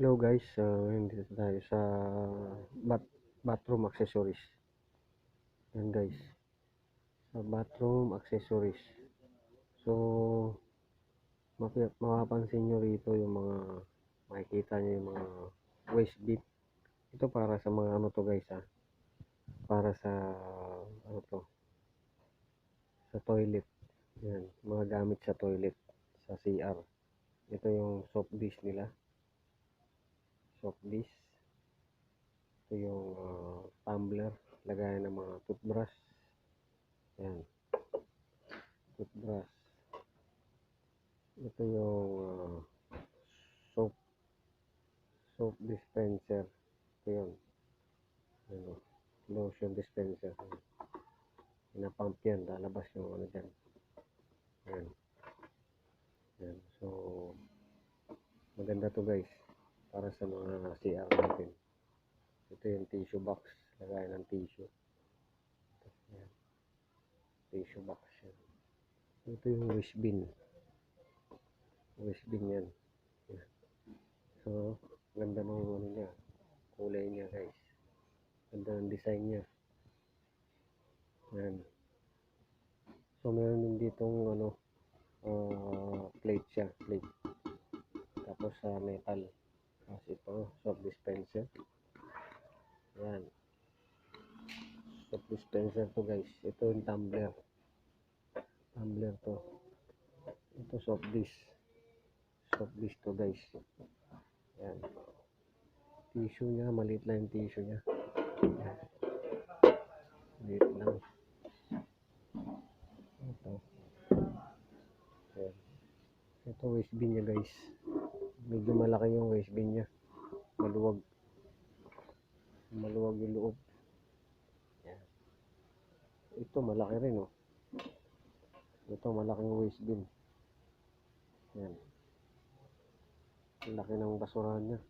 Hello guys, uh, dito tayo sa bat bathroom accessories. Yan guys. Sa bathroom accessories. So, mapapansin nyo rito yung mga makikita nyo yung mga waste bin. Ito para sa mga ano to guys ha. Para sa ano to. Sa toilet. Yan, mga gamit sa toilet sa CR. Ito yung soap dish nila soft dish. Ito yung uh, tumbler, lagayan ng mga toothbrush. Yan. Toothbrush. Ito yung uh, soap soap dispenser. Ito yun. Ano, lotion dispenser. Pinapump yan, lalabas yung ano dyan. Yan. Yan. So, maganda to guys para sa mga CR natin. Ito yung tissue box. Lagayan ng tissue. Ayan. Tissue box yan. Ito yung waste bin. Waste bin yan. Ayan. So, ganda ng ano niya. Kulay niya guys. Ganda ng design niya. Ayan. So, meron din ditong ano, uh, plate siya. Plate. Tapos sa metal. Ito, soap dispenser. Ayan. Soap dispenser to guys. Ito yung tumbler. Tumbler to. Ito soap dish. Soap dish to guys. Ayan. Tissue niya, maliit lang yung tissue niya. Ayan. Maliit lang. Ito. Ayan. Ito waste niya guys medyo malaki yung waste bin niya maluwag. Maluwag yung loob. Yan. Ito malaki rin oh. Ito malaking waste bin yan. Laki ng basurahan niya.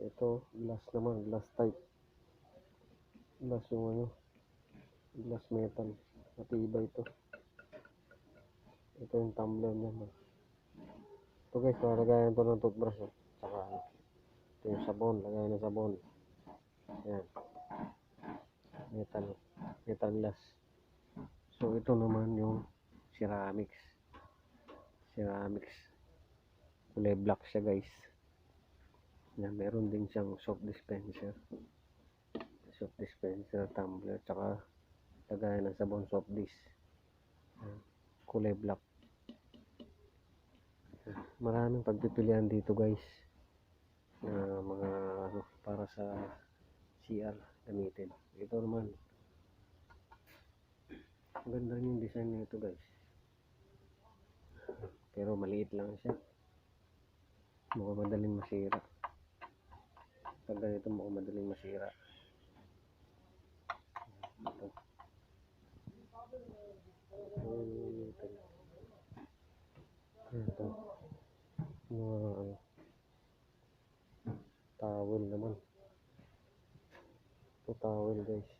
Ito glass naman glass type. Glass yung ano glass metal. Matibay ito ito yung tumbler niya. Ito guys, so, lagayan to ng toothbrush. Oh. Saka ano, ito yung sabon, lagayan ng sabon. Ayan. Metal, metal glass. So ito naman yung ceramics. Ceramics. Kulay black siya guys. Yan, meron din siyang soap dispenser. Soap dispenser, tumbler, tsaka lagayan ng sabon soap dish. Ayan. Kulay black maraming pagpipilian dito guys na mga ano para sa CR gamitin. Ito naman. Ang ganda yung design nito guys. Pero maliit lang siya. Mukhang madaling masira. Pag ganito mukhang madaling masira ito ito ito mga ano, towel naman. Ito towel guys